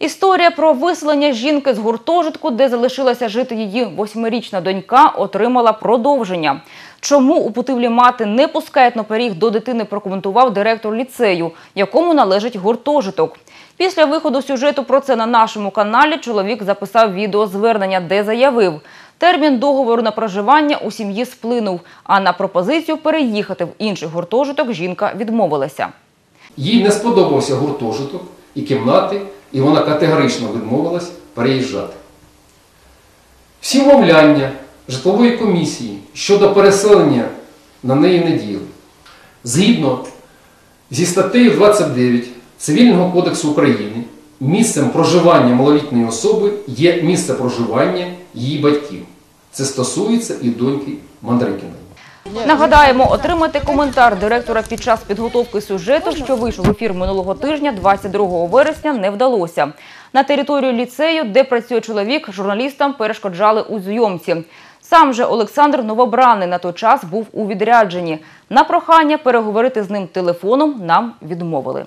Історія про виселення жінки з гуртожитку, де залишилася жити її восьмирічна донька, отримала продовження. Чому у Путивлі мати не пускає етнопиріг до дитини, прокоментував директор ліцею, якому належить гуртожиток. Після виходу сюжету про це на нашому каналі чоловік записав відеозвернення, де заявив, термін договору на проживання у сім'ї сплинув, а на пропозицію переїхати в інший гуртожиток жінка відмовилася. Їй не сподобався гуртожиток і кімнати, і вона категорично відмовилась переїжджати. Всі умовляння житлової комісії щодо переселення на неї не діяли. Згідно зі статтею 29 Цивільного кодексу України, місцем проживання малолітньої особи є місце проживання її батьків. Це стосується і доньки Мандрикіної. Нагадаємо, отримати коментар директора під час підготовки сюжету, що вийшов в ефір минулого тижня, 22 вересня, не вдалося. На територію ліцею, де працює чоловік, журналістам перешкоджали у зйомці. Сам же Олександр Новобраний на той час був у відрядженні. На прохання переговорити з ним телефоном нам відмовили.